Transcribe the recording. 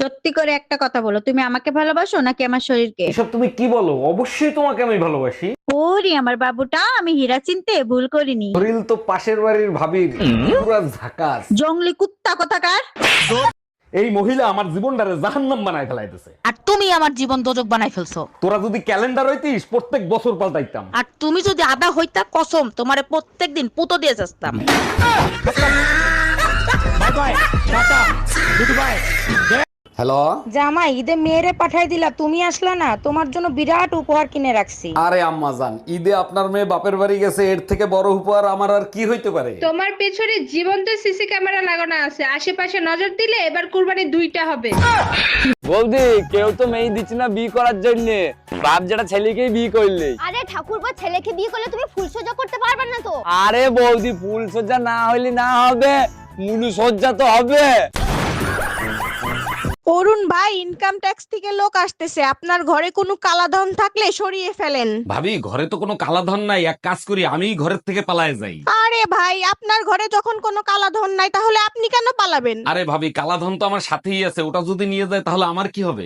সত্যি করে একটা কথা বলো তুমি আমাকে ভালোবাসো নাকি আমার শরীরকে? এসব তুমি কি বলো? অবশ্যই তোমাকে আমি ভালোবাসি। ওরে আমার বাবুটা আমি হীরা চিনতে ভুল করিনি। শরীর তো পাশের বাড়ির ভাবির পুরা ঝাকাস। জঙ্গলি কুত্তা কথাকার? এই মহিলা আমার জীবনটারে জাহান্নাম বানায় ফেলাইতেছে। আর তুমি আমার জীবন দোজক বানাই ফেলছো। তোরা যদি ক্যালেন্ডার হইতিস প্রত্যেক বছর পাল্টাইতাম। আর তুমি যদি আদা হইতা কসম তোমারে প্রত্যেকদিন পুতো দিয়ে যাস্তাম। হ্যালো? জামাই ঈদে মেয়েরে পাঠাই দিলা তুমি আসলা না তোমার জন্য বিরাট উপহার কিনে রাখছি। আরে আম্মা জান ঈদে আপনার মেয়ে বাপের বাড়ি গেছে এর থেকে বড় উপহার আমার আর কি হইতে পারে? তোমার পেছনে জীবন্ত সিসি ক্যামেরা লাগানো আছে আশেপাশে নজর দিলে এবার কুরবানি দুইটা হবে। বৌদি কেউ তো মেয়ে দিচ্ছে না বিয়ে করার জন্য। বাপ যেটা ছেলেকেই বিয়ে করলে। আরে ঠাকুরপো ছেলেকে বিয়ে করলে তুমি ফুলসজ্জা করতে পারবে না তো। আরে বৌদি ফুল সজ্জা না হইলে না হবে মুলু সজ্জা তো হবে। অরুণ ভাই ইনকাম ট্যাক্স থেকে লোক আসতেছে। আপনার ঘরে কোনো কালাধন থাকলে সরিয়ে ফেলেন। ভাবি ঘরে তো কোনো কালাধন নাই। এক কাজ করি আমি ঘরের থেকে পালায় যাই। আরে ভাই আপনার ঘরে যখন কোনো কালাধন নাই তাহলে আপনি কেন পালাবেন? আরে ভাবি কালাধন তো আমার সাথেই আছে। ওটা যদি নিয়ে যায় তাহলে আমার কি হবে?